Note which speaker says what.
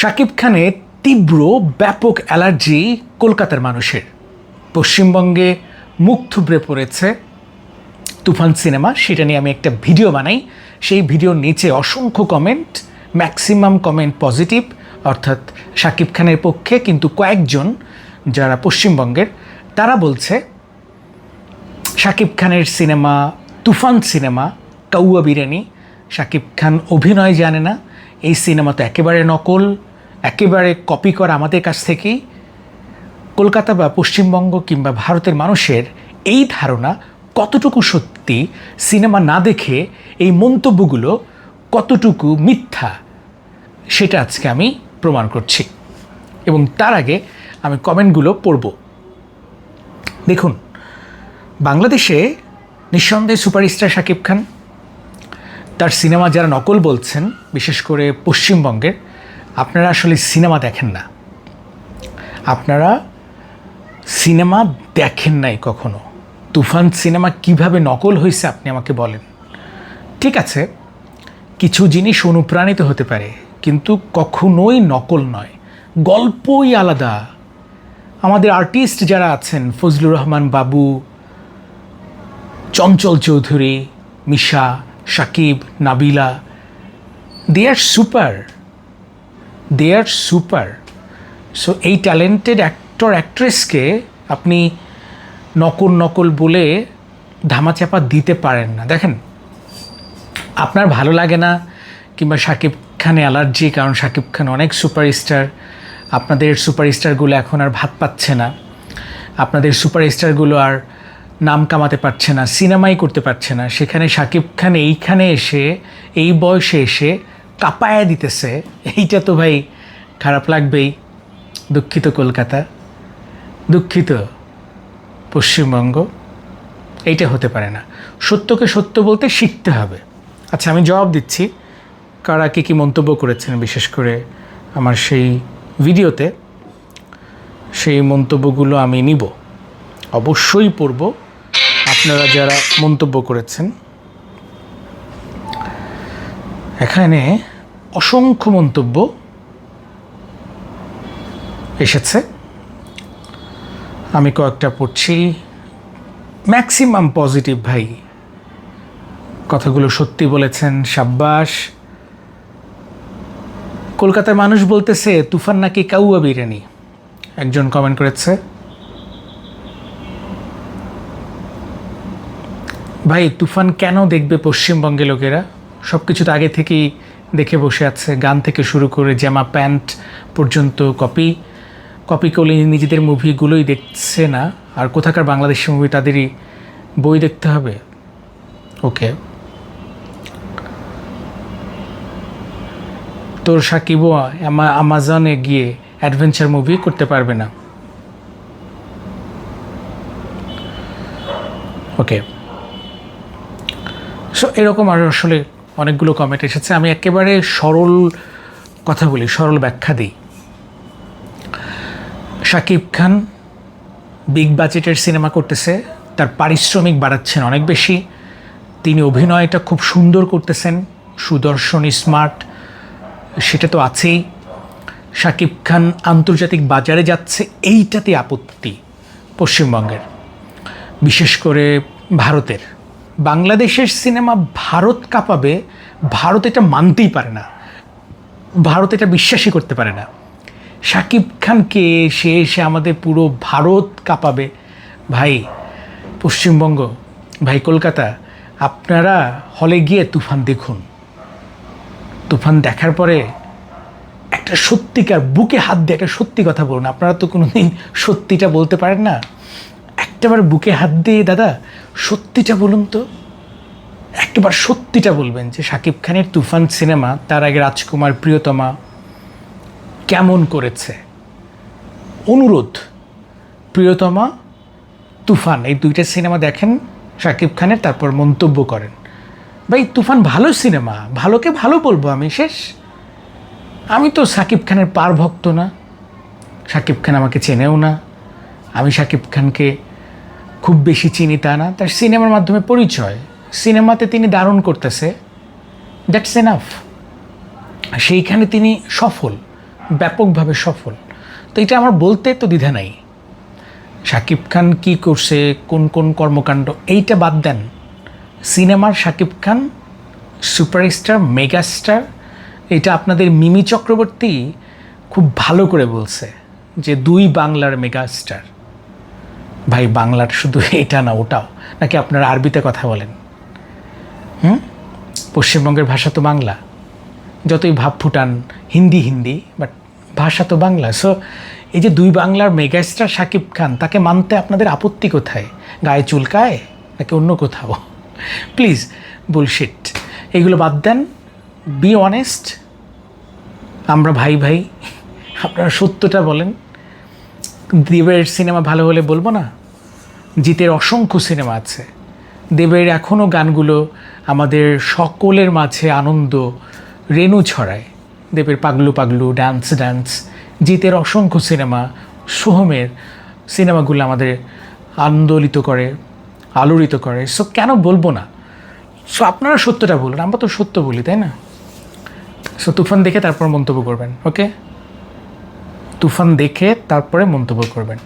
Speaker 1: শাকিব খানের তীব্র, ব্যাপক অ্যালার্জি কলকাতার মানুষের। পশ্চিমবঙ্গে মুখ থুবড়ে পড়েছে তুফান সিনেমা, সেটা নিয়ে আমি একটা ভিডিও বানাই। সেই ভিডিওর নিচে অসংখ্য কমেন্ট ম্যাক্সিমাম কমেন্ট পজিটিভ অর্থাৎ শাকিব খানের পক্ষে কিন্তু কয়েকজন যারা পশ্চিমবঙ্গের, তারা বলছে, শাকিব খানের সিনেমা, তুফান সিনেমা, কাউয়া বিরিয়ানি, শাকিব খান অভিনয় জানে না, এই সিনেমা তো একেবারে নকল। একেবারে কপি করা আমাদের কাছ থেকেই কলকাতা বা পশ্চিমবঙ্গ কিংবা ভারতের মানুষের এই ধারণা কতটুকু সত্যি, সিনেমা না দেখে এই মন্তব্যগুলো কতটুকু মিথ্যা, সেটা আজকে আমি প্রমাণ করছি। এবং তার আগে আমি কমেন্টগুলো পড়ব। দেখুন, বাংলাদেশে নিঃসন্দেহে সুপারস্টার শাকিব খান, তার সিনেমা যারা নকল বলছেন, বিশেষ করে পশ্চিমবঙ্গের আপনারা আসলে সিনেমা দেখেন না। আপনারা সিনেমা দেখেন নাই কখনো। তুফান সিনেমা কীভাবে নকল হয়েছে আপনি আমাকে বলেন। ঠিক আছে, কিছু জিনিস অনুপ্রাণিত হতে পারে, কিন্তু কখনোই নকল নয়। গল্পই আলাদা। আমাদের আর্টিস্ট যারা আছেন, Fazlur Rahman Babu, Chanchal Chowdhury, Misha, Sakib, Nabila they are super they are super so এই ট্যালেন্টেড অ্যাক্টর অ্যাক্ট্রেসকে আপনি নকল নকল বলে ধামাচাপা দিতে পারেন না। দেখেন, আপনার ভালো লাগে না কিংবা শাকিব খানে অ্যালার্জি কারণ শাকিব খান অনেক সুপারস্টার আপনাদের সুপারস্টারগুলো এখন আর ভাত পাচ্ছে না। আপনাদের সুপারস্টারগুলো আর নাম কামাতে পারছে না সিনেমাই করতে পারছে না। সেখানে শাকিব খান এইখানে এসে, এই বয়সে এসে কাপায়া দিতেছে। এইটা তো ভাই খারাপ লাগবেই। দুঃখিত কলকাতা, দুঃখিত পশ্চিমবঙ্গ। এইটা হতে পারে না। সত্যকে সত্য বলতে শিখতে হবে। আচ্ছা আমি জবাব দিচ্ছি। কারা কী কী মন্তব্য করেছেন, বিশেষ করে আমার সেই ভিডিওতে, সেই মন্তব্যগুলো আমি নিব। অবশ্যই পড়ব। আপনারা যারা মন্তব্য করেছেন এখানে অসংখ্য মন্তব্য এসেছে। আমি কয়েকটা পড়ছি। ম্যাক্সিমাম পজিটিভ ভাই কথাগুলো সত্যি বলেছেন সাব্বাস কলকাতার মানুষ বলতেছে, তুফান নাকি কাউয়া বিরিয়ানি? একজন কমেন্ট করেছে। ভাই, তুফান কেন দেখবে পশ্চিমবঙ্গে লোকেরা? সব কিছু তো আগে থেকেই দেখে বসে আছে। গান থেকে শুরু করে জামা প্যান্ট পর্যন্ত কপি কপি করলে নিজেদের মুভিগুলোই দেখছে না। আর কোথাকার বাংলাদেশি মুভি তাদেরই বই দেখতে হবে? ওকে তোর সাকিবও আমা, আমাজনে গিয়ে অ্যাডভেঞ্চার মুভি করতে পারবে না। ওকে সো এরকম আর আসলে অনেকগুলো কমেন্ট এসেছে। আমি একেবারে সরল কথা বলি, সরল ব্যাখ্যা দিই। শাকিব খান বিগ বাজেটের সিনেমা করতেছে, তার পারিশ্রমিক বাড়াচ্ছেন অনেক বেশি। তিনি অভিনয়টা খুব সুন্দর করতেছেন, সুদর্শন স্মার্ট সেটা তো আছেই। শাকিব খান আন্তর্জাতিক বাজারে যাচ্ছে, এইটাতে আপত্তি পশ্চিমবঙ্গের। বিশেষ করে ভারতের। বাংলাদেশের সিনেমা ভারত কাঁপাবে, ভারত এটা মানতেই পারে না। ভারত এটা বিশ্বাসই করতে পারে না। শাকিব খানকে সে এসে আমাদের পুরো ভারত কাঁপাবে। ভাই, পশ্চিমবঙ্গ, ভাই কলকাতা, আপনারা হলে গিয়ে তুফান দেখুন। তুফান দেখার পরে একটা সত্যিকার, বুকে হাত দিয়ে একটা সত্যি কথা বলুন। আপনারা তো কোনো দিন সত্যিটা বলতে পারেন না। একটাবার বুকে হাত দিয়ে দাদা সত্যিটা বলুন তো। একটাবার সত্যিটা বলবেন যে শাকিব খানের তুফান সিনেমা তার আগে রাজকুমার প্রিয়তমা কেমন করেছে? অনুরোধ, প্রিয়তমা, তুফান, এই দুইটা সিনেমা দেখেন শাকিব খানের তারপর মন্তব্য করেন। ভাই, তুফান ভালো সিনেমা, ভালোকে ভালো বলব আমি, শেষ। আমি তো সাকিব খানের পার ভক্ত না, সাকিব খান আমাকে চেনেও না। আমি সাকিব খানকে খুব বেশি চিনি তা না, তার সিনেমার মাধ্যমে পরিচয়। সিনেমাতে তিনি দারুণ করতেছে, দ্যাটস এনাফ। সেইখানে তিনি সফল, ব্যাপকভাবে সফল। তো এটা আমার বলতে তো দ্বিধা নাই। শাকিব খান কি করছে, কোন কোন কর্মকাণ্ড, এইটা বাদ দেন। সিনেমার শাকিব খান, সুপারস্টার, মেগাস্টার, এটা আপনাদের মিমি চক্রবর্তী খুব ভালো করে বলছে যে দুই বাংলার মেগাস্টার। ভাই, বাংলার শুধু এটা না, ওটাও। নাকি আপনারা আরবিতে কথা বলেন? হুম? পশ্চিমবঙ্গের ভাষা তো বাংলা। যতই ভাব ফুটান, হিন্দি হিন্দি বাট ভাষা তো বাংলা। সো এই যে দুই বাংলার মেগাস্টার শাকিব খান, তাকে মানতে আপনাদের আপত্তি কোথায়? গায়ে চুলকায়, নাকি অন্য কোথাও? প্লিজ বুলশিট এগুলো বাদ দেন। বি অনেস্ট আমরা ভাই ভাই, আপনারা সত্যটা বলেন। দেবের সিনেমা ভালো হলে বলব না? জিতের অসংখ্য সিনেমা আছে। দেবের এখনও গানগুলো আমাদের সকলের মাঝে আনন্দ, রেণু ছড়ায়। দেবের পাগলু পাগলু, ডান্স ডান্স, জিতের অসংখ্য সিনেমা, সোহমের সিনেমাগুলো আমাদের আন্দোলিত করে, আলোড়িত করে। সো কেন বলব না? সো আপনারা সত্যটা বলুন, আমরা তো সত্য বলি, তাই না? সো তুফান দেখে তারপর মন্তব্য করবেন ওকে তুফান দেখে তারপরে মন্তব্য করবেন।